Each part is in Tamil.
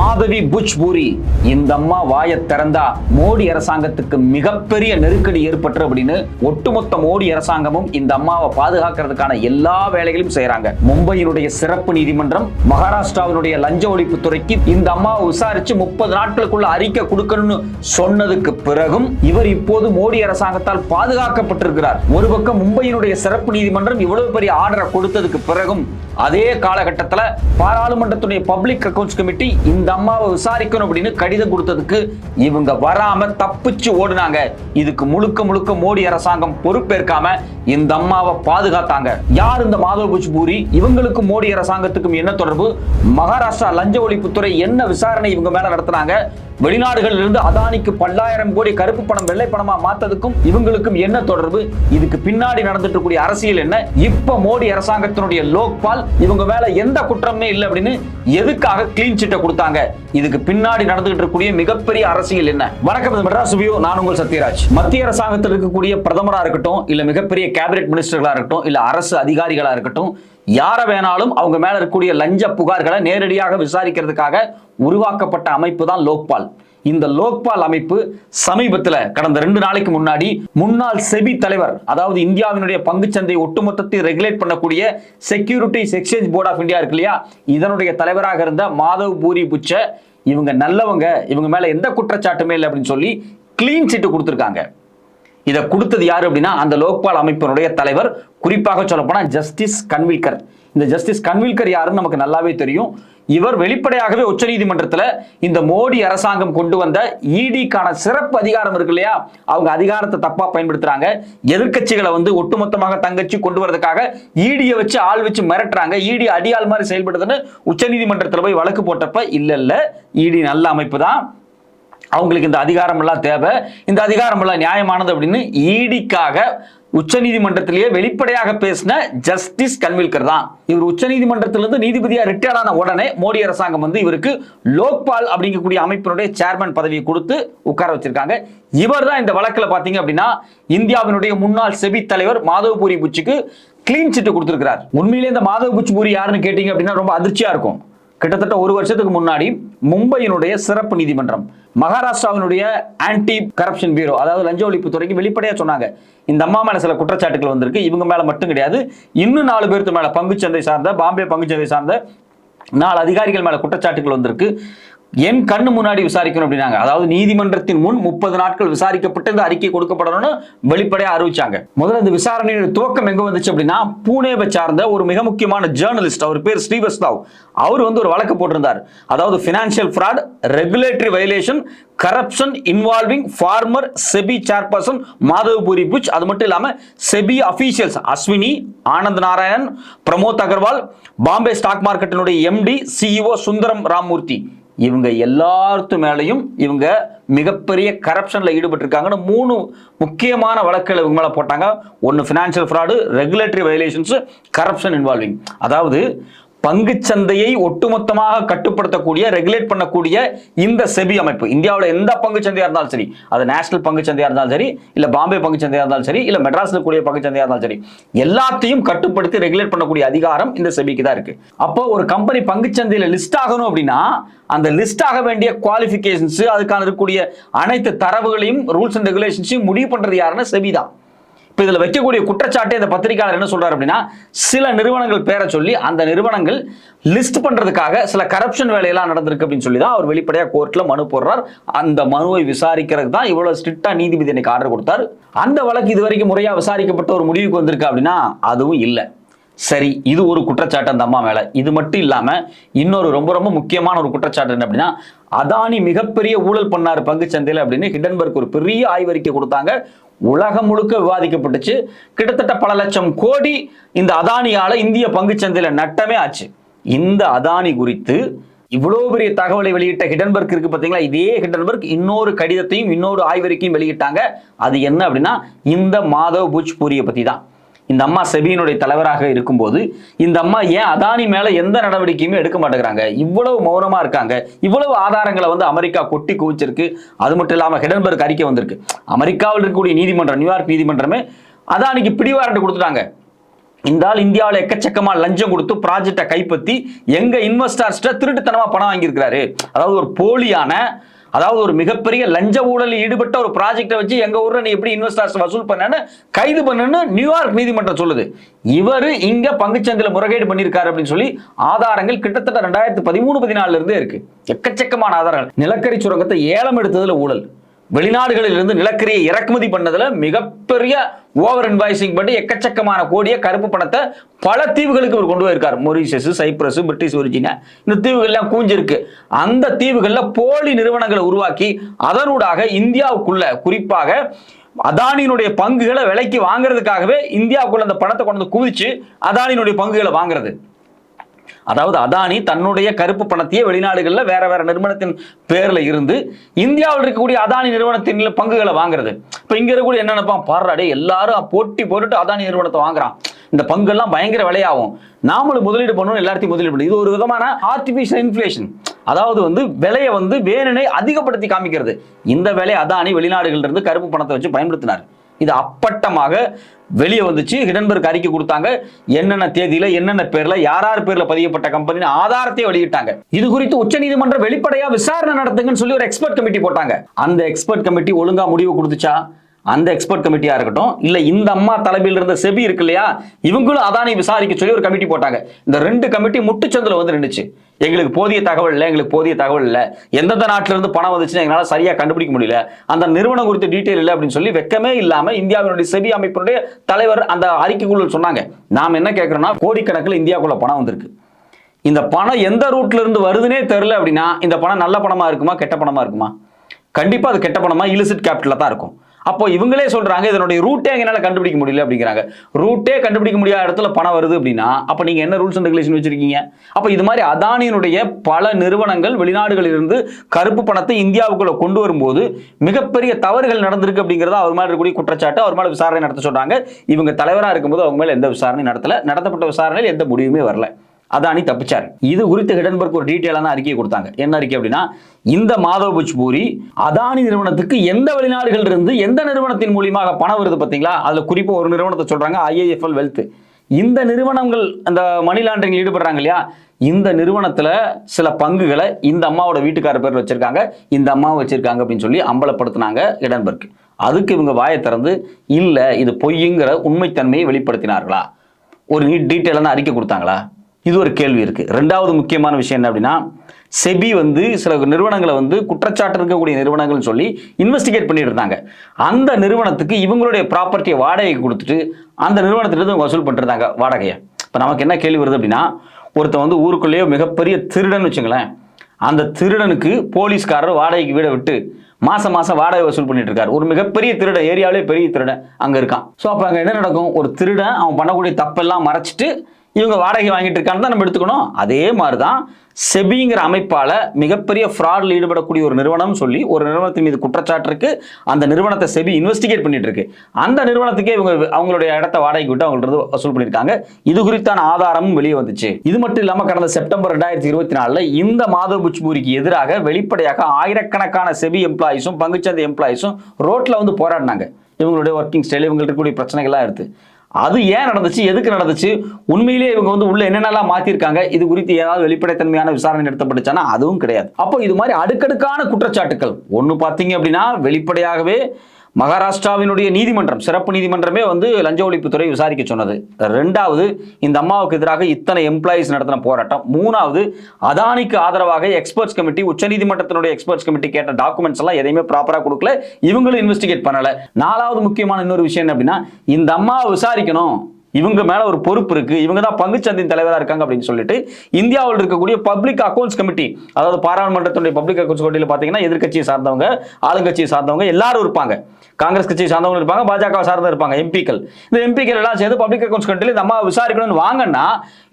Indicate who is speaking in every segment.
Speaker 1: மாதவி புஜ்பூரி இந்த அம்மா வாய திறந்தா மோடி அரசாங்கத்துக்கு மிகப்பெரிய நெருக்கடி ஏற்பட்டு அப்படின்னு ஒட்டுமொத்த மோடி அரசாங்கமும் இந்த அம்மாவை பாதுகாக்கிறதுக்கான எல்லா வேலைகளையும் செய்றாங்க. மும்பையினுடைய சிறப்பு நீதிமன்றம் மகாராஷ்டிராவினுடைய லஞ்ச ஒழிப்பு துறைக்கு இந்த அம்மாவை விசாரிச்சு முப்பது நாட்களுக்குள்ள அறிக்கை கொடுக்கணும்னு சொன்னதுக்கு பிறகும் இவர் இப்போது மோடி அரசாங்கத்தால் பாதுகாக்கப்பட்டிருக்கிறார். ஒரு பக்கம் மும்பையினுடைய சிறப்பு நீதிமன்றம் இவ்வளவு பெரிய ஆர்டரை கொடுத்ததுக்கு பிறகும் அதே காலகட்டத்தில் பாராளுமன்றத்துடைய பப்ளிக் அக்கௌண்ட்ஸ் கமிட்டி இந்த அம்மாவை விசாரிக்கணும் அப்படின்னு கடிதம் கொடுத்ததுக்கு இவங்க வராம தப்பிச்சு ஓடுனாங்க. இதுக்கு முழுக்க முழுக்க மோடி அரசாங்கம் பொறுப்பேற்காம இந்த அம்மாவை பாதுகாத்தாங்க. யார் இந்த மாதவ் புஜ்பூரி? இவங்களுக்கும் மோடி அரசாங்கத்துக்கும் என்ன தொடர்பு? மகாராஷ்டிரா லஞ்ச ஒழிப்புத்துறை என்ன விசாரணை இவங்க மேல நடத்துனாங்க? வெளிநாடுகளில் இருந்து அதானிக்கு பல்லாயிரம் கோடி கருப்பு பணம் வெள்ளை பணமா மாத்ததுக்கும் இவங்களுக்கும் என்ன தொடர்பு? இதுக்கு பின்னாடி நடந்துட்டு இருக்கக்கூடிய அரசியல் என்ன? இப்ப மோடி அரசாங்கத்தினுடைய லோக்பால் இவங்க மேல எந்த குற்றமே இல்லை அப்படின்னு எதுக்காக கிளீன் சிட்டை கொடுத்தாங்க? இதுக்கு பின்னாடி நடந்துகிட்டு இருக்கக்கூடிய மிகப்பெரிய அரசியல் என்ன? வணக்கம் மெட்ராஸ் வியூ. நான் உங்கள் சத்யராஜ். மத்திய அரசாங்கத்தில் இருக்கக்கூடிய பிரதமரா இருக்கட்டும் இல்ல மிகப்பெரிய கேபினெட் மினிஸ்டர்களா இருக்கட்டும் இல்ல அரசு அதிகாரிகளா இருக்கட்டும் யாரை வேணாலும் அவங்க மேல இருக்கக்கூடிய லஞ்ச புகார்களை நேரடியாக விசாரிக்கிறதுக்காக உருவாக்கப்பட்ட அமைப்பு தான் லோக்பால். இந்த லோக்பால் அமைப்பு சமீபத்தில் கடந்த ரெண்டு நாளைக்கு முன்னாடி முன்னாள் செபி தலைவர் அதாவது இந்தியாவினுடைய பங்குச்சந்தை ஒட்டுமொத்தத்தை ரெகுலேட் பண்ணக்கூடிய securities exchange board of India இருக்கு இல்லையா? இதனுடைய தலைவராக இருந்த மாதவ் பூரி புச்ச இவங்க நல்லவங்க இவங்க மேல எந்த குற்றச்சாட்டுமே இல்லை அப்படின்னு சொல்லி கிளீன் சீட்டு கொடுத்துருக்காங்க. இதை கொடுத்தது யார் அப்படின்னா அந்த லோக்பால் அமைப்பினுடைய தலைவர் குறிப்பாக சொல்லப்போனால் ஜஸ்டிஸ் கன்வில்கர். இந்த ஜஸ்டிஸ் கன்வில்கர் யாருன்னு நமக்கு நல்லாவே தெரியும். இவர் வெளிப்படையாகவே உச்சநீதிமன்றத்தில் இந்த மோடி அரசாங்கம் கொண்டு வந்த இடிக்கான சிறப்பு அதிகாரம் இருக்கு இல்லையா? அவங்க அதிகாரத்தை தப்பா பயன்படுத்துறாங்க. எதிர்க்கட்சிகளை வந்து ஒட்டுமொத்தமாக தங்கச்சி கொண்டு வரதுக்காக ஈடியை வச்சு ஆள் வச்சு மிரட்டுறாங்க. ஈடி அடியாள் மாதிரி செயல்படுதுன்னு உச்சநீதிமன்றத்தில் போய் வழக்கு போட்டப்ப இல்ல இல்ல இடி நல்ல அமைப்பு தான். அவங்களுக்கு இந்த அதிகாரமெல்லாம் தேவை. இந்த அதிகாரமெல்லாம் நியாயமானது அப்படின்னு ஈடிக்காக உச்சநீதிமன்றத்திலேயே வெளிப்படையாக பேசின ஜஸ்டிஸ் கன்வில்கர் தான். இவர் உச்சநீதிமன்றத்திலிருந்து நீதிபதியா ரிட்டையர் ஆன உடனே மோடி அரசாங்கம் வந்து இவருக்கு லோக்பால் அப்படிங்கக்கூடிய அமைப்பினுடைய சேர்மன் பதவியை கொடுத்து உட்கார வச்சிருக்காங்க. இவர் தான் இந்த வழக்கில் பார்த்தீங்க அப்படின்னா இந்தியாவினுடைய முன்னாள் செபி தலைவர் மாதவபூரி புச்சிக்கு கிளீன் சிட்டு கொடுத்திருக்கிறார். உண்மையிலே இந்த மாதவ புச்சி யாருன்னு கேட்டீங்க அப்படின்னா ரொம்ப அதிர்ச்சியா இருக்கும். கிட்டத்தட்ட ஒரு வருஷத்துக்கு முன்னாடி மும்பையினுடைய சிறப்பு நீதிமன்றம் மகாராஷ்டிராவினுடைய ஆன்டி கரப்ஷன் பியூரோ அதாவது லஞ்ச ஒழிப்பு துறைக்கு வெளிப்படையா சொன்னாங்க. இந்த அம்மா மேல சில குற்றச்சாட்டுகள் வந்திருக்கு. இவங்க மேல மட்டும் கிடையாது. இன்னும் நாலு பேருக்கு மேல பங்குச்சந்தை சார்ந்த பாம்பே பங்குச்சந்தை சார்ந்த நாலு அதிகாரிகள் மேல குற்றச்சாட்டுகள் வந்திருக்கு. என் கண்ணு முன்னாடி விசாரிக்கணும் அப்படின்னாங்க. அதாவது நீதிமன்றத்தின் முன் முப்பது நாட்கள் விசாரிக்கப்பட்டு இந்த அறிக்கை கொடுக்கப்படணும்னு வெளிப்படையா அறிவிச்சாங்க. முதல்ல இந்த விசாரணையோட துவக்கம் எங்க வந்துச்சு அப்படின்னா பூனேவை சார்ந்த ஒரு மிக முக்கியமான ஜேர்னலிஸ்ட் அவர் பேர் ஸ்ரீவஸ்தாவ் அவர் வந்து ஒரு வழக்கு போட்டிருந்தார். அதாவது financial fraud regulatory violation corruption involving former SEBI chairperson Madhabi Puri Buch அது மட்டும் இல்லாம SEBI officials Ashwini Anand Narayanan Pramod Agarwal Bombay stock மார்க்கெட்டினுடைய எம்டி சிஇஓ சுந்தரம் ராமூர்த்தி இவங்க எல்லாத்து மேலேயும் இவங்க மிகப்பெரிய கரப்ஷனில் ஈடுபட்டிருக்காங்கன்னு மூணு முக்கியமான வழக்குகள் இவங்க மேலே போட்டாங்க. ஒன்று financial fraud regulatory violations corruption involving அதாவது பங்குச்சந்தையை ஒட்டுமொத்தமாக கட்டுப்படுத்தக்கூடிய ரெகுலேட் பண்ணக்கூடிய இந்த செபி அமைப்பு. இந்தியாவில் எந்த பங்குச்சந்தையா இருந்தாலும் சரி அது நேஷனல் பங்குச்சந்தையா இருந்தாலும் சரி இல்ல பாம்பே பங்குச்சந்தையா இருந்தாலும் சரி இல்ல மெட்ராஸ்ல கூடிய பங்குச்சந்தையா இருந்தாலும் சரி எல்லாத்தையும் கட்டுப்படுத்தி ரெகுலேட் பண்ணக்கூடிய அதிகாரம் இந்த செபிக்கு தான் இருக்கு. அப்போ ஒரு கம்பெனி பங்குச்சந்தையில லிஸ்ட் ஆகணும் அப்படின்னா அந்த லிஸ்ட் ஆக வேண்டிய குவாலிஃபிகேஷன்ஸ் அதுக்கான இருக்கக்கூடிய அனைத்து தரவுகளையும் ரூல்ஸ் அண்ட் ரெகுலேஷன்ஸையும் முடிவு பண்றது யாருன்னா செபி தான். இப்போ இதில் வைக்கக்கூடிய குற்றச்சாட்டு இந்த பத்திரிகையாளர் என்ன சொல்றாரு அப்படின்னா சில நிறுவனங்கள் பேரை சொல்லி அந்த நிறுவனங்கள் லிஸ்ட் பண்றதுக்காக சில கரப்ஷன் வேலையெல்லாம் நடந்திருக்கு அப்படின்னு சொல்லி தான் அவர் வெளிப்படையாக கோர்ட்டில் மனு போடுறார். அந்த மனுவை விசாரிக்கிறதுக்கு தான் இவ்வளோ ஸ்ட்ரிக்டாக நீதிபதி எனக்கு ஆர்டர் கொடுத்தார். அந்த வழக்கு இது வரைக்கும் முறையாக விசாரிக்கப்பட்ட ஒரு முடிவுக்கு வந்திருக்கு அப்படின்னா அதுவும் இல்லை. சரி இது ஒரு குற்றச்சாட்டு அந்த அம்மா மேலே. இது மட்டும் இல்லாமல் இன்னொரு ரொம்ப ரொம்ப முக்கியமான ஒரு குற்றச்சாட்டு என்ன அப்படின்னா அதானி மிகப்பெரிய ஊழல் பண்ணாரு பங்குச்சந்தையில் அப்படின்னு ஹிடன்பர்க் ஒரு பெரிய ஆய்வறிக்கை கொடுத்தாங்க. உலகம் முழுக்க விவாதிக்கப்பட்டுச்சு. கிட்டத்தட்ட பல லட்சம் கோடி இந்த அதானியால இந்திய பங்குச்சந்தையில நட்டமே ஆச்சு. இந்த அதானி குறித்து இவ்வளவு பெரிய தகவலை வெளியிட்ட ஹிடன்பர்க் இருக்கு பாத்தீங்களா? இதே ஹிடன்பர்க் இன்னொரு கடிதத்தையும் இன்னொரு ஆய்வறிக்கையும் வெளியிட்டாங்க. அது என்ன அப்படின்னா இந்த மாதவ் புஜ்பூரியை பத்தி தான் இந்த அம்மா செபியினுடைய தலைவராக இருக்கும்போது இந்த அம்மா ஏன் அதானி மேல எந்த நடவடிக்கையுமே எடுக்க மாட்டேங்கிறாங்க? இவ்வளவு மௌனமா இருக்காங்க. இவ்வளவு ஆதாரங்களை வந்து அமெரிக்கா கொட்டி குவிச்சிருக்கு. அது மட்டும் இல்லாம ஹிடன்பர்க் அறிக்கை வந்திருக்கு. அமெரிக்காவில் இருக்கக்கூடிய நீதிமன்றம் நியூயார்க் நீதிமன்றமே அதானிக்கு பிடிவாரண்ட் கொடுத்துட்டாங்க. இந்த ஆள் இந்தியாவில் எக்கச்சக்கமா லஞ்சம் கொடுத்து ப்ராஜெக்டை கைப்பற்றி எங்க இன்வெஸ்டர்ஸ்ட திருட்டுத்தனமா பணம் வாங்கியிருக்கிறாரு. அதாவது ஒரு போலியான அதாவது ஒரு மிகப்பெரிய லஞ்ச ஊழலில் ஈடுபட்ட ஒரு ப்ராஜெக்டை வச்சு எங்க ஊர்ல நீ எப்படி இன்வெஸ்டர்ஸ் வசூல் பண்ணனு கைது பண்ணுன்னு நியூயார்க் நீதிமன்றம் சொல்லுது. இவர் இங்க பங்குச்சந்தையில முறைகேடு பண்ணியிருக்காரு அப்படின்னு சொல்லி ஆதாரங்கள் கிட்டத்தட்ட ரெண்டாயிரத்தி பதிமூணு பதினாலுல இருந்தே இருக்கு. எக்கச்சக்கமான ஆதாரங்கள். நிலக்கரி சுரங்கத்தை ஏலம் எடுத்ததுல ஊழல். வெளிநாடுகளில் இருந்து நிலக்கரியை இறக்குமதி பண்ணதுல மிகப்பெரிய ஓவர் இன்வாய்சிங் பண்ணி எக்கச்சக்கமான கோடிய கருப்பு பணத்தை பல தீவுகளுக்கு இவர் கொண்டு போயிருக்கார். மொரிஷியஸ் சைப்ரஸ் பிரிட்டிஷ் ஒரிஜினா இந்த தீவுகள்லாம் கூஞ்சிருக்கு. அந்த தீவுகளில் போலி நிறுவனங்களை உருவாக்கி அதனூடாக இந்தியாவுக்குள்ள குறிப்பாக அதானியினுடைய பங்குகளை விலைக்கு வாங்குறதுக்காகவே இந்தியாவுக்குள்ள அந்த பணத்தை கொண்டு வந்து குவிச்சு அதானியினுடைய பங்குகளை வாங்குறது. அதாவது அதானி தன்னுடைய கருப்பு பணத்தையே வெளிநாடுகளில் வேற வேற நிறுவனத்தின் பேர்ல இருந்து இந்தியாவில் இருக்கக்கூடிய அதானி நிறுவனத்தின் பங்குகளை வாங்குறது. இப்போ இங்க இருக்கக்கூடிய என்ன நினைப்பான் பாடுறாடே எல்லாரும் போட்டி போட்டுட்டு அதானி நிறுவனத்தை வாங்குறான். இந்த பங்கெல்லாம் பயங்கர விலையாகும். நாமளும் முதலீடு பண்ணணும் எல்லாத்தையும் முதலீடு பண்ணணும். இது ஒரு விதமான ஆர்டிஃபிஷியல் இன்ஃப்ளேஷன் அதாவது வந்து விலையை வந்து வேணுனே அதிகப்படுத்தி காமிக்கிறது. இந்த விலை அதானி வெளிநாடுகள்ல இருந்து கருப்பு பணத்தை வச்சு பயன்படுத்தினார். இது அப்பட்டமாக வெளியே வந்துச்சு. ஹிடன்பர்க் அறிக்கை கொடுத்தாங்க. என்னென்ன தேதியில என்னென்ன பேர்ல யார் யார் பேர்ல பதியப்பட்ட கம்பெனி ஆதாரத்தை வெளியிட்டாங்க. இது குறித்து உச்சநீதிமன்றம் வெளிப்படையா விசாரணை நடத்துங்கன்னு சொல்லி ஒரு எக்ஸ்பர்ட் கமிட்டி போட்டாங்க. அந்த எக்ஸ்பர்ட் கமிட்டி ஒழுங்கா முடிவு கொடுத்துச்சா? அந்த எக்ஸ்பர்ட் கமிட்டியா இருக்கட்டும். இல்ல இந்த அம்மா தலைமையில் இருந்த செபி இருக்கு இல்லையா? இவங்களும் அதானி விசாரிக்க சொல்லி ஒரு கமிட்டி போட்டாங்க. இந்த ரெண்டு கமிட்டி முட்டுச்சந்தில் வந்து நின்றுச்சு எங்களுக்கு போதிய தகவல் இல்லை எங்களுக்கு போதிய தகவல் இல்லை. எந்தெந்த நாட்டில இருந்து பணம் வந்துச்சுன்னு எங்களால் சரியா கண்டுபிடிக்க முடியல. அந்த நிறுவனம் குறித்த டீட்டெயில் இல்லை அப்படின்னு சொல்லி வெக்கமே இல்லாம இந்தியாவினுடைய செபி அமைப்பினுடைய தலைவர் அந்த அறிக்கைக்குள்ள சொன்னாங்க. நாம் என்ன கேட்கிறோம்னா கோடிக்கணக்கில் இந்தியாவுக்குள்ள பணம் வந்திருக்கு. இந்த பணம் எந்த ரூட்ல இருந்து வருதுன்னே தெரில அப்படின்னா இந்த பணம் நல்ல பணமா இருக்குமா கெட்ட பணமா இருக்குமா? கண்டிப்பா அது கெட்ட பணமா இலிசிட் கேபிட்டல தான் இருக்கும். அப்போ இவங்களே சொல்றாங்க இதனுடைய ரூட்டே எங்களால கண்டுபிடிக்க முடியல அப்படிங்கிறாங்க. ரூட்டே கண்டுபிடிக்க முடியாத இடத்துல பணம் வருது அப்படின்னா அப்ப நீங்க என்ன ரூல்ஸ் அண்ட் ரெகுலேஷன் வச்சிருக்கீங்க? அப்ப இது மாதிரி அதானியினுடைய பல நிறுவனங்கள் வெளிநாடுகளில் இருந்து கருப்பு பணத்தை இந்தியாவுக்குள்ள கொண்டு வரும்போது மிகப்பெரிய தவறுகள் நடந்திருக்கு அப்படிங்கிறத அவர் மேல இருக்கக்கூடிய குற்றச்சாட்டு அவர் மேல விசாரணை நடத்த சொல்றாங்க. இவங்க தலைவரா இருக்கும்போது அவங்க மேல எந்த விசாரணை நடத்தல நடத்தப்பட்ட விசாரணையில் எந்த முடிவுமே வரல. அதானி தப்பிச்சார். இது குறித்து ஹிடன்பர்க் ஒரு டீட்டெயிலான அறிக்கையை கொடுத்தாங்க. என்ன அறிக்கை அப்படின்னா இந்த மாதவ் புஜ்பூரி அதானி நிறுவனத்துக்கு எந்த வெளிநாடுகள் இருந்து எந்த நிறுவனத்தின் மூலியமாக பணம் வருது பார்த்தீங்களா? அதில் குறிப்பாக ஒரு நிறுவனத்தை சொல்கிறாங்க ஐஏஎஃப்எல் வெல்த் இந்த நிறுவனங்கள் அந்த மணி லாண்டரிங் ஈடுபடுறாங்க இல்லையா? இந்த நிறுவனத்தில் சில பங்குகளை இந்த அம்மாவோட வீட்டுக்கார பேர் வச்சிருக்காங்க. இந்த அம்மா வச்சிருக்காங்க அப்படின்னு சொல்லி அம்பலப்படுத்தினாங்க இடன்பர்க் அதுக்கு இவங்க வாயை திறந்து இல்லை இது பொய்யுங்கிற உண்மைத்தன்மையை வெளிப்படுத்தினார்களா? ஒரு நீட் டீட்டெயிலான அறிக்கை கொடுத்தாங்களா? இது ஒரு கேள்வி இருக்கு. ரெண்டாவது முக்கியமான விஷயம் என்ன அப்படின்னா செபி வந்து சில நிறுவனங்களை வந்து குற்றச்சாட்டு இருக்கக்கூடிய நிறுவனங்கள்னு சொல்லி இன்வெஸ்டிகேட் பண்ணிட்டு இருந்தாங்க. அந்த நிறுவனத்துக்கு இவங்களுடைய ப்ராப்பர்ட்டியை வாடகைக்கு கொடுத்துட்டு அந்த நிறுவனத்திலிருந்து வசூல் பண்ணிட்டு இருந்தாங்க வாடகையை. இப்போ நமக்கு என்ன கேள்வி வருது அப்படின்னா ஒருத்தன் வந்து ஊருக்குள்ளேயே மிகப்பெரிய திருடன் வச்சுங்களேன் அந்த திருடனுக்கு போலீஸ்காரர் வாடகைக்கு வீடை விட்டு மாசம் மாசம் வாடகை வசூல் பண்ணிட்டு இருக்காரு. ஒரு மிகப்பெரிய திருடன் ஏரியாவிலே பெரிய திருடன் அங்க இருக்கான். ஸோ அப்போ அங்கே என்ன நடக்கும்? ஒரு திருடன் அவன் பண்ணக்கூடிய தப்பெல்லாம் மறைச்சிட்டு இவங்க வாடகை வாங்கிட்டு இருக்கான்னு தான் நம்ம எடுத்துக்கணும். அதே மாதிரி தான் செபிங்கிற அமைப்பால் மிகப்பெரிய ஃப்ராடில் ஈடுபடக்கூடிய ஒரு நிறுவனம் சொல்லி ஒரு நிறுவனத்தின் மீது குற்றச்சாட்டு இருக்கு. அந்த நிறுவனத்தை செபி இன்வெஸ்டிகேட் பண்ணிட்டு இருக்கு. அந்த நிறுவனத்துக்கே இவங்க அவங்களுடைய இடத்த வாடகைக்கு விட்டு அவங்கள்ட்ட வசூல் பண்ணியிருக்காங்க. இது குறித்தான ஆதாரமும் வெளியே வந்துச்சு. இது மட்டும் இல்லாமல் கடந்த செப்டம்பர் ரெண்டாயிரத்தி இருபத்தி நாலில் இந்த மாதவ் புச்பூரிக்கு எதிராக வெளிப்படையாக ஆயிரக்கணக்கான செபி எம்ப்ளாயிஸும் பங்குச்சந்தை எம்ப்ளாயிஸும் ரோட்டில் வந்து போராடினாங்க. இவங்களுடைய ஒர்க்கிங் ஸ்டைல் இவங்களுக்கு கூடிய பிரச்சனைகள்லாம் இருக்குது அது ஏன் நடந்துச்சு? எதுக்கு நடந்துச்சு? உண்மையிலேயே இவங்க வந்து உள்ள என்னென்னலாம் மாத்திருக்காங்க? இது குறித்து ஏதாவது வெளிப்படைத்தன்மையான விசாரணை நடத்தப்பட்டுச்சானா அதுவும் கிடையாது. அப்போ இது மாதிரி அடுக்கடுக்கான குற்றச்சாட்டுகள் ஒன்று பார்த்தீங்க அப்படின்னா வெளிப்படையாகவே மகாராஷ்டிராவினுடைய நீதிமன்றம் சிறப்பு நீதிமன்றமே வந்து லஞ்ச ஒழிப்புத்துறை விசாரிக்க சொன்னது. ரெண்டாவது இந்த அம்மாவுக்கு எதிராக இத்தனை எம்ப்ளாயிஸ் நடத்தின போராட்டம். மூணாவது அதானிக்கு ஆதரவாக எக்ஸ்பர்ட்ஸ் கமிட்டி உச்சநீதிமன்றத்தினுடைய எக்ஸ்பர்ட்ஸ் கமிட்டி கேட்ட டாக்குமெண்ட்ஸ் எல்லாம் எதையுமே ப்ராப்பராக கொடுக்கல. இவங்களும் இன்வெஸ்டிகேட் பண்ணலை. நாலாவது முக்கியமான இன்னொரு விஷயம் என்ன அப்படின்னா இந்த அம்மாவை விசாரிக்கணும். இவங்க மேல ஒரு பொறுப்பு இருக்கு. இவங்க தான் பங்குச்சந்தையின் தலைவரா இருக்காங்க அப்படின்னு சொல்லிட்டு இந்தியாவில் இருக்கக்கூடிய பப்ளிக் அக்கௌண்ட்ஸ் கமிட்டி அதாவது பாராளுமன்றத்துடைய பப்ளிக் அக்கௌண்ட்ஸ் கமிட்டியில் பார்த்தீங்கன்னா எதிர்க்கட்சியை சார்ந்தவங்க ஆளுங்கட்சியை சார்ந்தவங்க எல்லாரும் இருப்பாங்க. காங்கிரஸ் கட்சியை சார்ந்தவங்க இருப்பாங்க பாஜக சார்ந்த இருப்பாங்க எம்பிக்கள் இந்த எம்பிக்கள் எல்லாம் சேர்ந்து பப்ளிக் அக்கௌண்ட்ஸ் கமிட்டியில் இந்த அம்மா விசாரிக்கணும்னு வாங்கன்னா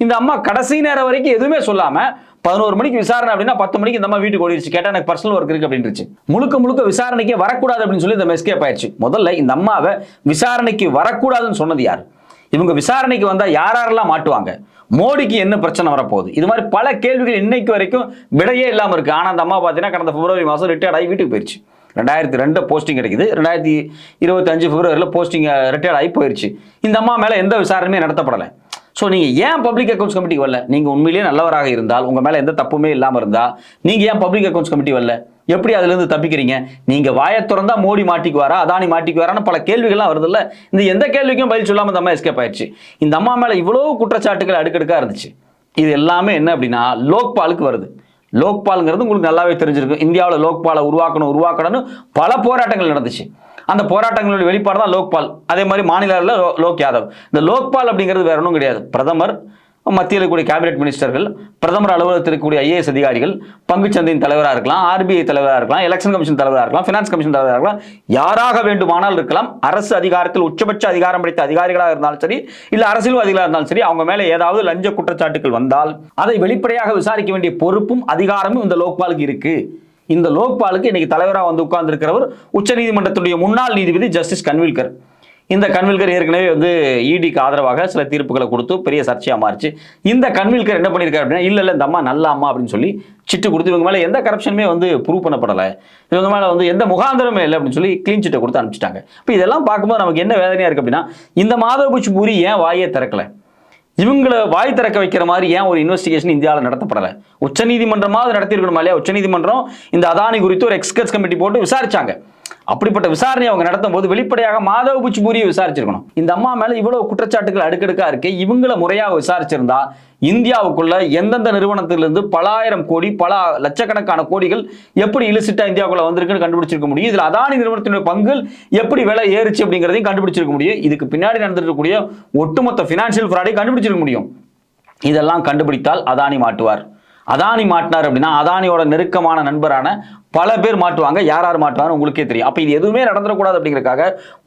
Speaker 1: இந்த அம்மா கடைசி நேரம் வரைக்கும் எதுவுமே சொல்லாம பதினோரு மணிக்கு விசாரணை அப்படின்னா பத்து மணிக்கு இந்த அம்மா வீட்டுக்கு ஓடிடுச்சு கேட்டா எனக்கு பர்சனல் ஒர்க் இருக்கு அப்படின்னுச்சு முழுக்க முழுக்க விசாரணைக்கே வரக்கூடாது அப்படின்னு சொல்லி இந்த மெஸ்கேப் ஆயிடுச்சு. முதல்ல இந்த அம்மாவை விசாரணைக்கு வரக்கூடாதுன்னு சொன்னது யார்? இவங்க விசாரணைக்கு வந்தால் யார் யாரெல்லாம் மாட்டுவாங்க? மோடிக்கு என்ன பிரச்சனை வரப்போகுது? இது மாதிரி பல கேள்விகள் இன்னைக்கு வரைக்கும் விடையே இல்லாமல் இருக்குது ஆனால் அந்த அம்மா பார்த்தீங்கன்னா கடந்த பிப்ரவரி மாதம் ரிட்டையர்ட் ஆகி வீட்டுக்கு போயிடுச்சு ரெண்டாயிரத்தி ரெண்டு போஸ்டிங் கிடைக்குது. ரெண்டாயிரத்தி இருபத்தஞ்சு பிப்ரவரியில் போஸ்டிங் ரிட்டையர்ட் ஆகி போயிடுச்சு இந்த அம்மா மேலே எந்த விசாரணையுமே நடத்தப்படலை. ஸோ நீங்கள் ஏன் பப்ளிக் அக்கௌண்ட்ஸ் கமிட்டி வரல? நீங்கள் உண்மையிலேயே நல்லவராக இருந்தால் உங்கள் மேலே எந்த தப்புமே இல்லாமல் இருந்தால் நீங்கள் ஏன் பப்ளிக் அக்கௌண்ட்ஸ் கமிட்டி வரல? எப்படி அதுலேருந்து தப்பிக்கிறீங்க? நீங்கள் வாயை திறந்தா மோடி மாட்டிக்குவாரா? அதானி மாட்டிக்குவாரான்னு பல கேள்விகள்லாம் வருதுல்ல. இந்த எந்த கேள்விக்கும் பதில் சொல்லாமல் இந்த அம்மா எஸ்கேப் ஆயிடுச்சு. இந்த அம்மா மேலே இவ்வளோ குற்றச்சாட்டுகள் அடுக்கடுக்காக இருந்துச்சு. இது எல்லாமே என்ன அப்படின்னா லோக்பாலுக்கு வருது. லோக்பாலுங்கிறது உங்களுக்கு நல்லாவே தெரிஞ்சிருக்கும். இந்தியாவில் லோக்பாலை உருவாக்கணும் உருவாக்கணும்னு பல போராட்டங்கள் நடந்துச்சு. அந்த போராட்டங்களுடைய வெளிப்பாடு தான் லோக்பால். அதே மாதிரி மாநில லோ- லோக் யாதவ். இந்த லோக்பால் அப்படிங்கிறது வேற ஒன்றும் கிடையாது. பிரதமர் மத்தியில் இருக்கக்கூடிய கேபினெட் மினிஸ்டர்கள் பிரதமர் அலுவலகத்தில் இருக்கக்கூடிய ஐஏஎஸ் அதிகாரிகள் பங்குச்சந்தையின் தலைவராக இருக்கலாம் ஆர்பிஐ தலைவராக இருக்கலாம் எலெக்ஷன் கமிஷன் தலைவராக இருக்கலாம் ஃபினான்ஸ் கமிஷன் தலைவராக இருக்கலாம் யாராக வேண்டுமானால் இருக்கலாம். அரசு அதிகாரத்தில் உச்சபட்ச அதிகாரம் படைத்த அதிகாரிகளாக இருந்தாலும் சரி இல்லை அரசியல்வாதிகளாக இருந்தாலும் சரி அவங்க மேலே ஏதாவது லஞ்ச குற்றச்சாட்டுகள் வந்தால் அதை வெளிப்படையாக விசாரிக்க வேண்டிய பொறுப்பும் அதிகாரமும் இந்த லோக்பாலுக்கு இருக்கு. இந்த லோக்பாலுக்கு இன்னைக்கு தலைவராக வந்து உட்கார்ந்திருக்கிறவர் உச்சநீதிமன்றத்துடைய முன்னாள் நீதிபதி ஜஸ்டிஸ் கன்வில்கர். இந்த கன்வில்கர் ஏற்கனவே வந்து இடிக்கு ஆதரவாக சில தீர்ப்புகளை கொடுத்து பெரிய சர்ச்சையாக மாறிச்சு. இந்த கன்வில்கர் என்ன பண்ணியிருக்காரு அப்படின்னா இல்லை இல்லை இந்த அம்மா நல்ல அம்மா அப்படின்னு சொல்லி சிட்டு கொடுத்து இவங்க மேலே எந்த கரப்ஷனுமே வந்து ப்ரூவ் பண்ணப்படலை. இவங்க மேலே வந்து எந்த முகாந்திரமே இல்லை அப்படின்னு சொல்லி க்ளீன் சிட்டை கொடுத்து அனுப்பிச்சிட்டாங்க. இப்போ இதெல்லாம் பார்க்கும்போது நமக்கு என்ன வேதனையாக இருக்குது அப்படின்னா இந்த மாதவபூச்சி பூரி ஏன் வாயே திறக்கலை? இவங்களை வாய் திறக்க வைக்கிற மாதிரி ஏன் ஒரு இன்வெஸ்டிகேஷன் இந்தியாவில் நடத்தப்படலை? உச்சநீதிமன்றமாவது நடத்தியிருக்கணுமா இல்லையா? உச்சநீதிமன்றம் இந்த அதானி குறித்து ஒரு எக்ஸ்கர்ஸ் கமிட்டி போட்டு விசாரிச்சாங்க. அப்படிப்பட்ட விசாரணை அவங்க நடத்தும் போது வெளிப்படையாக மாதவ புச்சிபூரியை விசாரிச்சிருக்கணும். இந்த அம்மா மேல இவ்வளவு குற்றச்சாட்டுகள் அடுக்கடுக்கா இருக்கு இவங்கள முறையாக விசாரிச்சிருந்தா இந்தியாவுக்குள்ள எந்தெந்த நிறுவனத்திலிருந்து பலாயிரம் கோடி பல லட்சக்கணக்கான கோடிகள் எப்படி இலிசிட்டா இந்தியாவுக்குள்ள வந்திருக்குன்னு கண்டுபிடிச்சிருக்க முடியும். இதுல அதானி நிறுவனத்தினுடைய பங்கு எப்படி விலை ஏறுச்சு அப்படிங்கிறதையும் கண்டுபிடிச்சிருக்க முடியும். இதுக்கு பின்னாடி நடந்திருக்கக்கூடிய ஒட்டுமொத்த பினான்சியல் ஃப்ராடையும் கண்டுபிடிச்சிருக்க முடியும். இதெல்லாம் கண்டுபிடித்தால் அதானி மாட்டுவார். அதானி மாட்டினார் அப்படின்னா அதானியோட நெருக்கமான நண்பரான பல பேர் மாட்டுவாங்க. யார் யார் மாட்டுவாங்க உங்களுக்கே தெரியும். அப்போ இது எதுவுமே நடந்துடக்கூடாது அப்படிங்கிறதுக்காக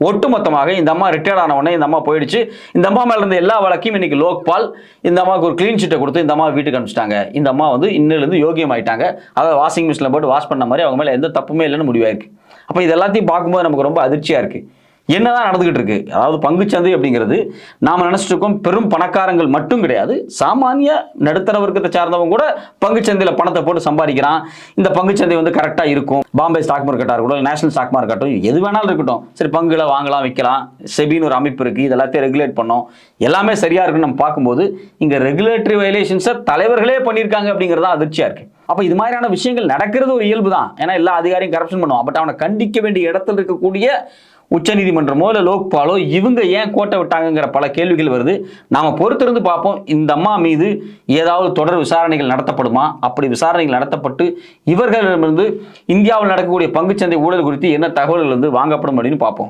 Speaker 1: ஒட்டுமொத்தமாக இந்த அம்மா ரிட்டையர்ட் ஆன உடனே இந்த அம்மா போயிடுச்சு. இந்த அம்மா மேல இருந்த எல்லா வழக்கையும் இன்னைக்கு லோக்பால் இந்த அம்மாவுக்கு ஒரு க்ளீன் சீட்டை கொடுத்து இந்த அம்மா வீட்டுக்கு அனுப்பிச்சிட்டாங்க. இந்த அம்மா வந்து இன்னிலிருந்து யோகியம் ஆயிட்டாங்க அதாவது வாஷிங் மிஷினில் போட்டு வாஷ் பண்ண மாதிரி அவங்க மேலே எந்த தப்புமே இல்லைன்னு முடிவாயிருக்கு. அப்போ இது எல்லாத்தையும் பார்க்கும்போது நமக்கு ரொம்ப அதிர்ச்சியாக இருக்குது என்னதான் நடந்துகிட்டு இருக்கு? அதாவது பங்குச்சந்தை அப்படிங்கிறது நாம் நினைச்சிட்டு இருக்கோம் பெரும் பணக்காரங்கள் மட்டும் கிடையாது. சாமானிய நடுத்தர வர்க்கத்தை சார்ந்தவங்க கூட பங்குச்சந்தையில பணத்தை போட்டு சம்பாதிக்கிறான். இந்த பங்குச்சந்தை வந்து கரெக்டா இருக்கும். பாம்பே ஸ்டாக் மார்க்கெட்டா இருக்கட்டும் நேஷனல் ஸ்டாக் மார்க்கெட்டும் எது வேணாலும் இருக்கட்டும். சரி பங்குகளை வாங்கலாம் விற்கலாம். செபின்னு ஒரு அமைப்பு இருக்கு. இது எல்லாத்தையும் ரெகுலேட் பண்ணோம். எல்லாமே சரியா இருக்குன்னு நம்ம பார்க்கும்போது இங்க ரெகுலேட்டரி வயலேஷன்ஸை தலைவர்களே பண்ணியிருக்காங்க அப்படிங்கிறதா அதிர்ச்சியா இருக்கு. அப்போ இது மாதிரியான விஷயங்கள் நடக்கிறது ஒரு இயல்பு தான் ஏன்னா எல்லா அதிகாரியும் கரப்ஷன் பண்ணுவான். பட் அவனை கண்டிக்க வேண்டிய இடத்துல இருக்கக்கூடிய உச்சநீதிமன்றமோ இல்லை லோக்பாலோ இவங்க ஏன் கோட்டை விட்டாங்கங்கிற பல கேள்விகள் வருது. நாம பொறுத்திருந்து பார்ப்போம் இந்த அம்மா மீது ஏதாவது தொடர் விசாரணைகள் நடத்தப்படுமா? அப்படி விசாரணைகள் நடத்தப்பட்டு இவர்களிடமிருந்து இந்தியாவில் நடக்கக்கூடிய பங்குச்சந்தை ஊழல் குறித்து என்ன தகவல்கள் வந்து வாங்கப்படும் அப்படின்னு பார்ப்போம்.